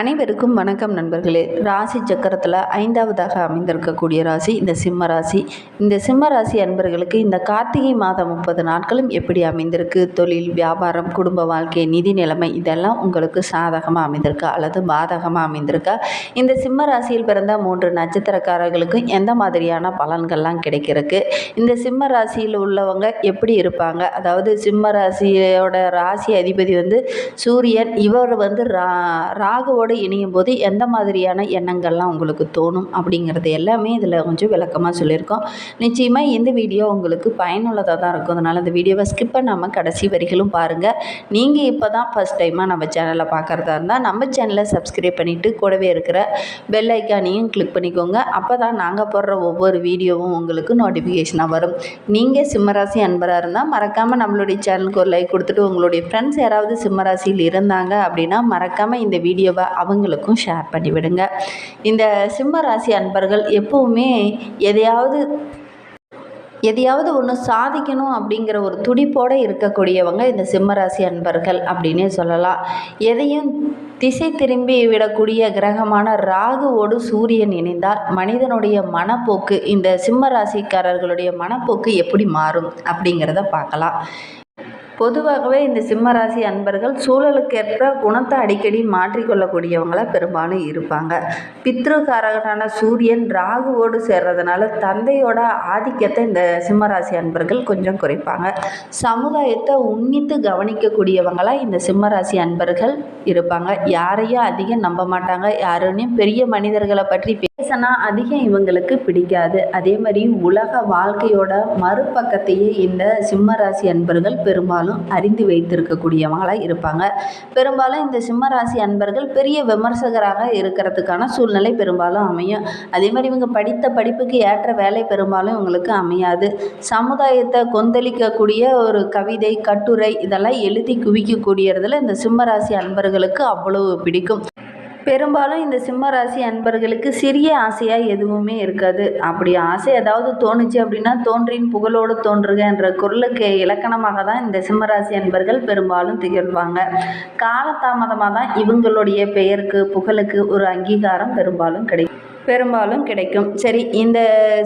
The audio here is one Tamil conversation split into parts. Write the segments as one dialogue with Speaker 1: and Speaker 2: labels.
Speaker 1: அனைவருக்கும் வணக்கம் நண்பர்களே. ராசி சக்கரத்தில் ஐந்தாவதாக அமைந்திருக்கக்கூடிய ராசி இந்த சிம்ம ராசி. இந்த சிம்ம ராசி அன்பர்களுக்கு இந்த கார்த்திகை மாதம் முப்பது நாட்களும் எப்படி அமைந்திருக்கு? தொழில் வியாபாரம் குடும்ப வாழ்க்கை நிதி நிலைமை இதெல்லாம் உங்களுக்கு சாதகமாக அமைந்திருக்கா? அல்லது பாதகமாக அமைந்திருக்கா? இந்த சிம்ம ராசியில் பிறந்த மூன்று நட்சத்திரக்காரர்களுக்கும் எந்த மாதிரியான பலன்கள்லாம் கிடைக்கிறதுக்கு? இந்த சிம்ம ராசியில் உள்ளவங்க எப்படி இருப்பாங்க? அதாவது சிம்ம ராசியோட ராசி அதிபதி வந்து சூரியன் இவர் வந்து ரா ராகுவோடு இணையும் போது எந்த மாதிரியான எண்ணங்கள்லாம் உங்களுக்கு தோணும் அப்படிங்கிறது எல்லாமே இதில் கொஞ்சம் விளக்கமாக சொல்லியிருக்கோம். நிச்சயமாக இந்த வீடியோ உங்களுக்கு பயனுள்ளதாக தான் இருக்கும். அதனால் இந்த வீடியோவை ஸ்கிப் பண்ணாமல் கடைசி வரிகளும் பாருங்கள் நீங்கள் இப்போ தான் ஃபஸ்ட் டைமாக நம்ம சேனலை பார்க்குறதா இருந்தால் நம்ம சேனலை சப்ஸ்கிரைப் பண்ணிவிட்டு கூடவே இருக்கிற பெல் ஐக்கானையும் கிளிக் பண்ணிக்கோங்க. அப்போ தான் நாங்கள் போடுற ஒவ்வொரு வீடியோவும் உங்களுக்கு நோட்டிஃபிகேஷனாக வரும். நீங்கள் சிம்மராசி அன்பராக இருந்தால் மறக்காமல் நம்மளுடைய சேனலுக்கு ஒரு லைக் கொடுத்துட்டு உங்களுடைய ஃப்ரெண்ட்ஸ் யாராவது சிம்மராசியில் இருந்தாங்க அப்படின்னா மறக்காமல் இந்த வீடியோவை அவங்களுக்கும் ஷேர் பண்ணிவிடுங்க. இந்த சிம்ம ராசி அன்பர்கள் எப்பவுமே எதையாவது எதையாவது ஒன்று சாதிக்கணும் அப்படிங்கிற ஒரு துடிப்போடு இருக்கக்கூடியவங்க இந்த சிம்மராசி அன்பர்கள் அப்படின்னே சொல்லலாம். எதையும் திசை திரும்பி விடக்கூடிய கிரகமான ராகுவோடு சூரியன் இணைந்தால் மனிதனுடைய மனப்போக்கு இந்த சிம்ம ராசிக்காரர்களுடைய மனப்போக்கு எப்படி மாறும் அப்படிங்கிறத பார்க்கலாம். பொதுவாகவே இந்த சிம்மராசி அன்பர்கள் சூழலுக்கேற்ற குணத்தை அடிக்கடி மாற்றிக்கொள்ளக்கூடியவங்களாக பெரும்பாலும் இருப்பாங்க. பித்ருக்காரகனான சூரியன் ராகுவோடு சேர்றதுனால தந்தையோட ஆதிக்கத்தை இந்த சிம்மராசி அன்பர்கள் கொஞ்சம் குறைப்பாங்க. சமுதாயத்தை உன்னித்து கவனிக்கக்கூடியவங்களாக இந்த சிம்மராசி அன்பர்கள் இருப்பாங்க. யாரையும் அதிகம் நம்ப மாட்டாங்க. யாரையும் பெரிய மனிதர்களை பற்றி பேசினா அதிகம் இவங்களுக்கு பிடிக்காது. அதே மாதிரி உலக வாழ்க்கையோட மறுபக்கத்தையே இந்த சிம்மராசி அன்பர்கள் பெரும்பாலும் அறிந்து வைத்திருக்கக்கூடியவங்களாக இருப்பாங்க. பெரும்பாலும் இந்த சிம்மராசி அன்பர்கள் பெரிய விமர்சகராக இருக்கிறதுக்கான சூழ்நிலை பெரும்பாலும் அமையும். அதே மாதிரி இவங்க படித்த படிப்புக்கு ஏற்ற வேலை பெரும்பாலும் இவங்களுக்கு அமையாது. சமுதாயத்தை கொந்தளிக்கக்கூடிய ஒரு கவிதை கட்டுரை இதெல்லாம் எழுதி குவிக்கக்கூடியதில் இந்த சிம்மராசி அன்பர்களுக்கு அவ்வளவு பிடிக்கும். பெரும்பாலும் இந்த சிம்ம ராசி அன்பர்களுக்கு சிறிய ஆசையாக எதுவுமே இருக்காது. அப்படி ஆசை ஏதாவது தோணுச்சு அப்படின்னா தோன்றின் புகழோடு தோன்றுக என்ற குரலுக்கு இலக்கணமாக தான் இந்த சிம்மராசி அன்பர்கள் பெரும்பாலும் திகழ்வாங்க. காலதாமதமாக தான் இவங்களுடைய பெயருக்கு புகழுக்கு ஒரு அங்கீகாரம் பெரும்பாலும் கிடைக்கும். பெரும்பாலும் கிடைக்கும். சரி இந்த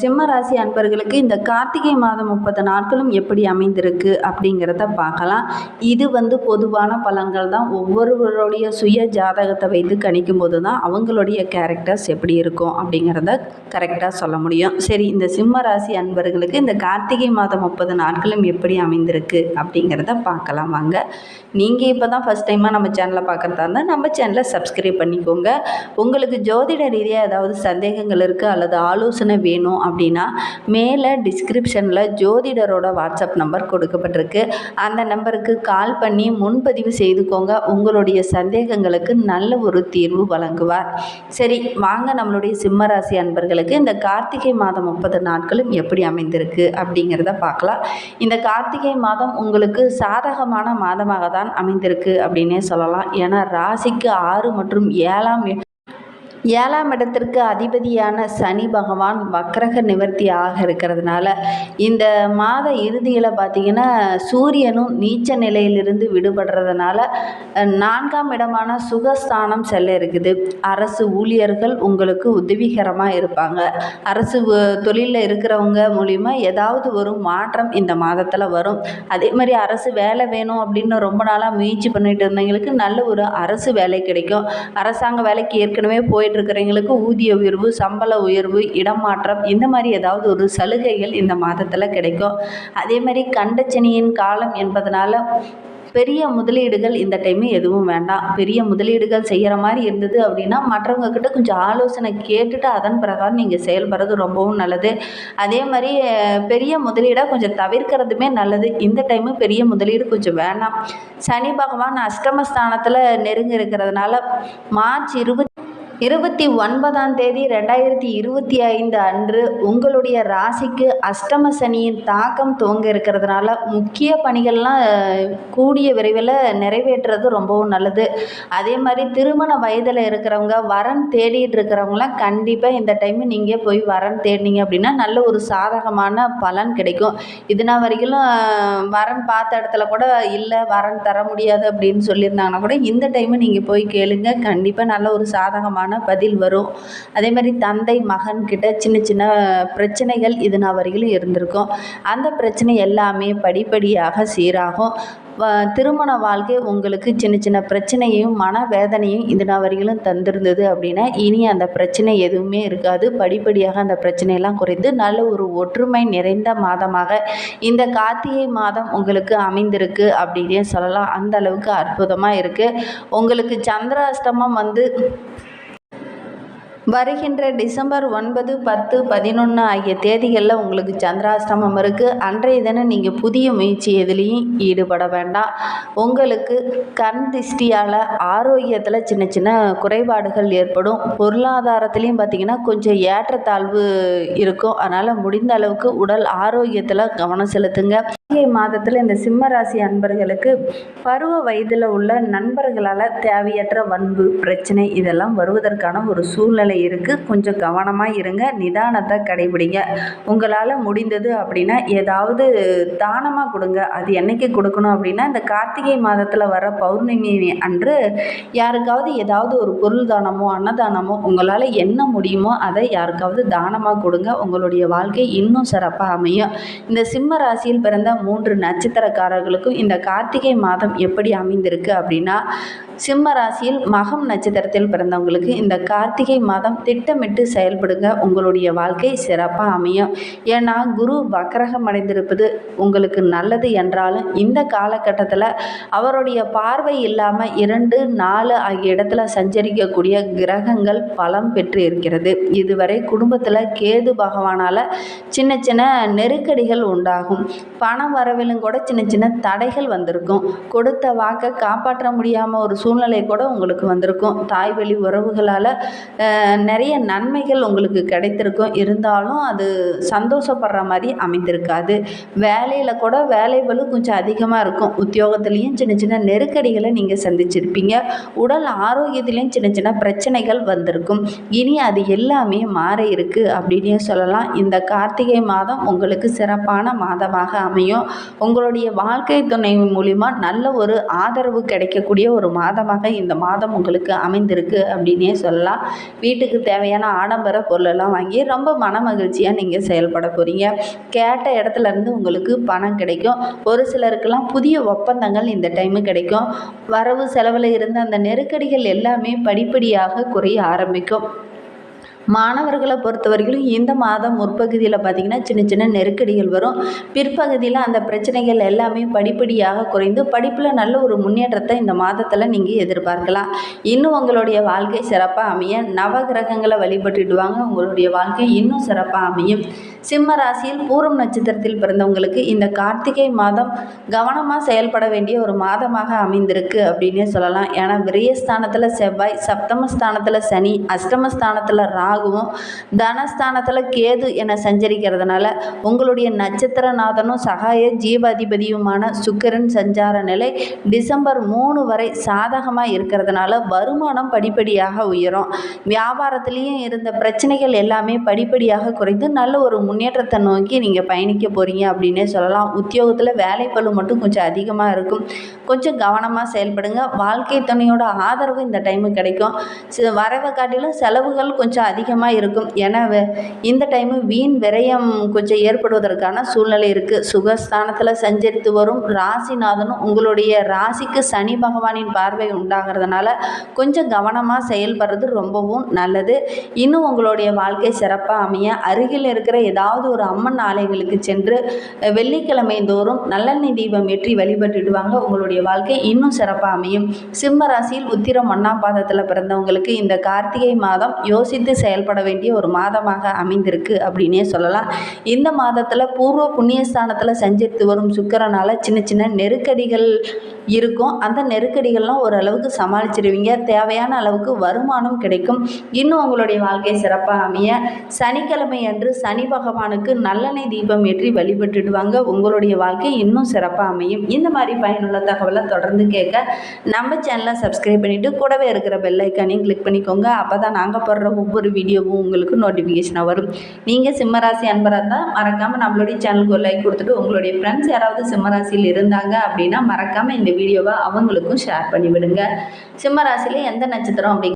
Speaker 1: சிம்ம ராசி அன்பர்களுக்கு இந்த கார்த்திகை மாதம் முப்பது நாட்களும் எப்படி அமைந்திருக்கு அப்படிங்கிறத பார்க்கலாம். இது வந்து பொதுவான பலன்கள் தான். ஒவ்வொருவருடைய சுய ஜாதகத்தை வைத்து கணிக்கும் போது தான் அவங்களுடைய கேரக்டர்ஸ் எப்படி இருக்கும் அப்படிங்கிறத கரெக்டாக சொல்ல முடியும். சரி இந்த சிம்ம ராசி அன்பர்களுக்கு இந்த கார்த்திகை மாதம் முப்பது நாட்களும் எப்படி அமைந்திருக்கு அப்படிங்கிறத பார்க்கலாம் வாங்க. நீங்கள் இப்போ தான் ஃபஸ்ட் டைமாக நம்ம சேனலை பார்க்குறதா இருந்தால் நம்ம சேனலை சப்ஸ்கிரைப் பண்ணிக்கோங்க. உங்களுக்கு ஜோதிட ரீதியாக ஏதாவது சந்தேகங்கள் இருக்குது அல்லது ஆலோசனை வேணும் அப்படின்னா மேலே டிஸ்கிரிப்ஷனில் ஜோதிடரோட வாட்ஸ்அப் நம்பர் கொடுக்கப்பட்டிருக்கு. அந்த நம்பருக்கு கால் பண்ணி முன்பதிவு செய்துக்கோங்க. உங்களுடைய சந்தேகங்களுக்கு நல்ல ஒரு தீர்வு வழங்குவார். சரி வாங்க நம்மளுடைய சிம்மராசி அன்பர்களுக்கு இந்த கார்த்திகை மாதம் முப்பது நாட்களும் எப்படி அமைந்திருக்கு அப்படிங்கிறத பார்க்கலாம். இந்த கார்த்திகை மாதம் உங்களுக்கு சாதகமான மாதமாக தான் அமைந்திருக்கு அப்படின்னே சொல்லலாம். ஏன்னா ராசிக்கு ஆறு மற்றும் ஏழாம் ஏழாம் இடத்திற்கு அதிபதியான சனி பகவான் வக்ரக நிவர்த்தி ஆக இருக்கிறதுனால இந்த மாத இறுதியில் பார்த்திங்கன்னா சூரியனும் நீச்ச நிலையிலிருந்து விடுபடுறதுனால நான்காம் இடமான சுகஸ்தானம் செல்ல இருக்குது. அரசு ஊழியர்கள் உங்களுக்கு உதவிகரமாக இருப்பாங்க. அரசு தொழிலில் இருக்கிறவங்க மூலிமா ஏதாவது ஒரு மாற்றம் இந்த மாதத்தில் வரும். அதே மாதிரி அரசு வேலை வேணும் அப்படின்னு ரொம்ப நாளாக முயற்சி பண்ணிட்டு இருந்தவங்களுக்கு நல்ல ஒரு அரசு வேலை கிடைக்கும். அரசாங்க வேலைக்கு ஏற்கனவே போய் இருக்கிறவங்களுக்கு ஊதிய உயர்வு சம்பள உயர்வு இடமாற்றம் இந்த மாதிரி ஏதாவது ஒரு சலுகைகள் இந்த மாதத்தில் கிடைக்கும். அதே மாதிரி கண்டச்சனியின் காலம் என்பதனால பெரிய முதலீடுகள் இந்த டைமு எதுவும் வேண்டாம். பெரிய முதலீடுகள் செய்கிற மாதிரி இருந்தது அப்படின்னா மற்றவங்க கிட்ட கொஞ்சம் ஆலோசனை கேட்டுட்டு அதன் பிரகாரம் நீங்கள் செயல்படுறது ரொம்பவும் நல்லது. அதே மாதிரி பெரிய முதலீடாக கொஞ்சம் தவிர்க்கிறதுமே நல்லது. இந்த டைமு பெரிய முதலீடு கொஞ்சம் வேண்டாம். சனி பகவான் அஷ்டமஸ்தானத்தில் நெருங்கி இருக்கிறதுனால மார்ச் இருபத்தி இருபத்தி ஒன்பதாம் தேதி ரெண்டாயிரத்தி இருபத்தி ஐந்து அன்று உங்களுடைய ராசிக்கு அஷ்டம சனியின் தாக்கம் துவங்க இருக்கிறதுனால முக்கிய பணிகள்லாம் கூடிய விரைவில் நிறைவேற்றுறது ரொம்பவும் நல்லது. அதே மாதிரி திருமண வயதில் இருக்கிறவங்க வரன் தேடிட்டு இருக்கிறவங்களாம் கண்டிப்பாக இந்த டைம் நீங்கள் போய் வரன் தேடினீங்க அப்படின்னா நல்ல ஒரு சாதகமான பலன் கிடைக்கும். இதுனா வரைக்கும் வரன் பார்த்த இடத்துல கூட இல்லை வரன் தர முடியாது அப்படின்னு சொல்லியிருந்தாங்கன்னா கூட இந்த டைமு நீங்கள் போய் கேளுங்க. கண்டிப்பாக நல்ல ஒரு சாதகமான பதில் வரும். அதே மாதிரி தந்தை மகன்கிட்ட சின்ன சின்ன பிரச்சனைகள் இது நான் வரையிலும் இருந்திருக்கும். அந்த பிரச்சனை எல்லாமே படிப்படியாக சீராகும். திருமண வாழ்க்கை உங்களுக்கு சின்ன சின்ன பிரச்சனையும் மனவேதனையும் இது இதுனா வரையிலும் தந்திருந்தது அப்படின்னா இனி அந்த பிரச்சனை எதுவுமே இருக்காது. படிப்படியாக அந்த பிரச்சனையெல்லாம் குறைந்து நல்ல ஒரு ஒற்றுமை நிறைந்த மாதமாக இந்த கார்த்திகை மாதம் உங்களுக்கு அமைந்திருக்கு அப்படின்னே சொல்லலாம். அந்த அளவுக்கு அற்புதமாக இருக்குது உங்களுக்கு சந்திராஷ்டமம் வந்து வருகின்ற டிசம்பர் ஒன்பது பத்து பதினொன்று ஆகிய தேதிகளில் உங்களுக்கு சந்திராஷ்டமம் இருக்குது அன்றைய தினம் நீங்கள் புதிய முயற்சி எதுலேயும் ஈடுபட வேண்டாம். உங்களுக்கு கண் திஷ்டியால் ஆரோக்கியத்தில் சின்ன சின்ன குறைபாடுகள் ஏற்படும். பொருளாதாரத்துலேயும் பார்த்திங்கன்னா கொஞ்சம் ஏற்றத்தாழ்வு இருக்கும். அதனால் முடிந்த அளவுக்கு உடல் ஆரோக்கியத்தில் கவனம் செலுத்துங்க. கார்த்திகை மாதத்தில் இந்த சிம்ம ராசி அன்பர்களுக்கு பருவ வயதில் உள்ள நண்பர்களால் தேவையற்ற வன்பு பிரச்சனை இதெல்லாம் வருவதற்கான ஒரு சூழ்நிலை இருக்குது கொஞ்சம் கவனமாக இருங்க. நிதானத்தை கடைபிடிங்க. உங்களால் முடிந்தது அப்படின்னா ஏதாவது தானமாக கொடுங்க. அது என்னைக்கு கொடுக்கணும் அப்படின்னா இந்த கார்த்திகை மாதத்தில் வர பௌர்ணமி அன்று யாருக்காவது ஏதாவது ஒரு பொருள் தானமோ அன்னதானமோ உங்களால் என்ன முடியுமோ அதை யாருக்காவது தானமாக கொடுங்க. உங்களுடைய வாழ்க்கை இன்னும் சிறப்பாக அமையும். இந்த சிம்ம ராசியில் பிறந்த மூன்று நட்சத்திரக்காரர்களுக்கும் இந்த கார்த்திகை மாதம் எப்படி அமைந்திருக்கு அப்படின்னா சிம்ம ராசியில் மகம் நட்சத்திரத்தில் பிறந்தவங்களுக்கு இந்த கார்த்திகை மாதம் திட்டமிட்டு செயல்படுங்க. உங்களுடைய வாழ்க்கை சிறப்பாக அமையும். ஏன்னா குரு வக்கரகம் அடைந்திருப்பது உங்களுக்கு நல்லது என்றாலும் இந்த காலகட்டத்தில் அவருடைய பார்வை இல்லாமல் இரண்டு நாலு ஆகிய இடத்துல சஞ்சரிக்கக்கூடிய கிரகங்கள் பலம் பெற்று இருக்கிறது. இதுவரை குடும்பத்தில் கேது பகவானால் சின்ன சின்ன நெருக்கடிகள் உண்டாகும். பண வரவிலும் கூட சின்ன சின்ன தடைகள் வந்திருக்கும். கொடுத்த வாக்கை காப்பாற்ற முடியாமல் ஒரு சூழ்நிலை கூட உங்களுக்கு வந்திருக்கும். தாய் வழி உறவுகளால் நிறைய நன்மைகள் உங்களுக்கு கிடைத்திருக்கும். இருந்தாலும் அது சந்தோஷப்படுற மாதிரி அமைந்திருக்காது. வேலையில் கூட வேலை பளு கொஞ்சம் அதிகமாக இருக்கும். உத்தியோகத்துலேயும் சின்ன சின்ன நெருக்கடிகளை நீங்கள் சந்திச்சிருப்பீங்க. உடல் ஆரோக்கியத்துலேயும் சின்ன சின்ன பிரச்சனைகள் வந்திருக்கும். இனி அது எல்லாமே மாற இருக்குது அப்படின்னே சொல்லலாம். இந்த கார்த்திகை மாதம் உங்களுக்கு சிறப்பான மாதமாக அமையும். உங்களுடைய வாழ்க்கை துணை மூலிமா நல்ல ஒரு ஆதரவு கிடைக்கக்கூடிய ஒரு மாதமாக இந்த மாதம் உங்களுக்கு அமைந்திருக்கு அப்படின்னே சொல்லலாம். வீட்டுக்கு தேவையான ஆடம்பர பொருளெல்லாம் வாங்கி ரொம்ப மன மகிழ்ச்சியாக நீங்கள் செயல்பட போகிறீங்க கேட்ட இடத்துல இருந்து உங்களுக்கு பணம் கிடைக்கும். ஒரு சிலருக்கெல்லாம் புதிய ஒப்பந்தங்கள் இந்த டைமு கிடைக்கும். வரவு செலவில் இருந்த அந்த நெருக்கடிகள் எல்லாமே படிப்படியாக குறைய ஆரம்பிக்கும். மாணவர்களை பொறுத்த வரைக்கும் இந்த மாதம் முற்பகுதியில் பார்த்திங்கன்னா சின்ன சின்ன நெருக்கடிகள் வரும். பிற்பகுதியில் அந்த பிரச்சனைகள் எல்லாமே படிப்படியாக குறைந்து படிப்பில் நல்ல ஒரு முன்னேற்றத்தை இந்த மாதத்தில் நீங்கள் எதிர்பார்க்கலாம். இன்னும் உங்களுடைய வாழ்க்கை சிறப்பாக அமைய நவகிரகங்களை வழிபட்டுடுவாங்க உங்களுடைய வாழ்க்கை இன்னும் சிறப்பாக அமையும். சிம்ம ராசியில் பூரம் நட்சத்திரத்தில் பிறந்தவங்களுக்கு இந்த கார்த்திகை மாதம் கவனமாக செயல்பட வேண்டிய ஒரு மாதமாக அமைந்திருக்கு அப்படின்னே சொல்லலாம். ஏன்னா விரயஸ்தானத்தில் செவ்வாய் சப்தமஸ்தானத்தில் சனி அஷ்டமஸ்தானத்தில் ராகுவும் தனஸ்தானத்தில் கேது என சஞ்சரிக்கிறதுனால உங்களுடைய நட்சத்திரநாதனும் சகாய ஜீவாதிபதியுமான சுக்கிரன் சஞ்சார நிலை டிசம்பர் மூணு வரை சாதகமாக இருக்கிறதுனால வருமானம் படிப்படியாக உயரும். வியாபாரத்திலையும் இருந்த பிரச்சனைகள் எல்லாமே படிப்படியாக குறைந்து நல்ல ஒரு முன்னேற்றத்தை நோக்கி நீங்கள் பயணிக்க போகிறீங்க அப்படின்னே சொல்லலாம். உத்தியோகத்தில் வேலைப்பளு மட்டும் கொஞ்சம் அதிகமாக இருக்கும். கொஞ்சம் கவனமாக செயல்படுங்க. வாழ்க்கை துணையோட ஆதரவு இந்த டைமு கிடைக்கும். வரவை காட்டிலும் செலவுகள் கொஞ்சம் அதிகமாக இருக்கும். ஏன்னா இந்த டைமு வீண் விரயம் கொஞ்சம் ஏற்படுவதற்கான சூழ்நிலை இருக்குது சுகஸ்தானத்தில் சஞ்சரித்து வரும் ராசிநாதனும் உங்களுடைய ராசிக்கு சனி பகவானின் பார்வை உண்டாகிறதுனால கொஞ்சம் கவனமாக செயல்படுறது ரொம்பவும் நல்லது. இன்னும் உங்களுடைய வாழ்க்கை சிறப்பாக அமைய அருகில் இருக்கிற ஏதாவது ஏதாவது ஒரு அம்மன் ஆலயங்களுக்கு சென்று வெள்ளிக்கிழமை தோறும் நல்லெண்ணெய் தீபம் ஏற்றி வழிபட்டுடுவாங்க. உங்களுடைய வாழ்க்கை இன்னும் சிறப்பாக அமையும். சிம்ம ராசியில் உத்திரம் ஒன்றாம் பாதத்தில் பிறந்தவங்களுக்கு இந்த கார்த்திகை மாதம் யோசித்து செயல்பட வேண்டிய ஒரு மாதமாக அமைந்திருக்கு அப்படின்னே சொல்லலாம். இந்த மாதத்தில் பூர்வ புண்ணியஸ்தானத்தில் சஞ்சரித்து வரும் சுக்கரனால் சின்ன சின்ன நெருக்கடிகள் இருக்கும். அந்த நெருக்கடிகள்லாம் ஓரளவுக்கு சமாளிச்சிடுவீங்க தேவையான அளவுக்கு வருமானம் கிடைக்கும். இன்னும் உங்களுடைய வாழ்க்கை சிறப்பாக அமைய சனிக்கிழமை அன்று சனி பகவானுக்கு நல்லெண்ணெய் தீபம் ஏற்றி வழிபட்டுடுவாங்க. உங்களுடைய வாழ்க்கை இன்னும் சிறப்பாக அமையும். இந்த மாதிரி பயனுள்ள தகவலை தொடர்ந்து கேட்க நம்ம சேனலை சப்ஸ்கிரைப் பண்ணிவிட்டு கூடவே இருக்கிற பெல்லைக்கானையும் கிளிக் பண்ணிக்கோங்க. அப்போ தான் நாங்கள் போடுற ஒவ்வொரு வீடியோவும் உங்களுக்கு நோட்டிஃபிகேஷனாக வரும். நீங்கள் சிம்மராசி அன்பராக தான் மறக்காமல் நம்மளுடைய சேனலுக்கு ஒரு லைக் கொடுத்துட்டு உங்களுடைய ஃப்ரெண்ட்ஸ் யாராவது சிம்மராசியில் இருந்தாங்க அப்படின்னா மறக்காமல் இந்த வீடியோவை அவங்களுக்கும் ஷேர் பண்ணிவிடுங்க. சிம்மராசியில் எந்த நட்சத்திரம் அப்படி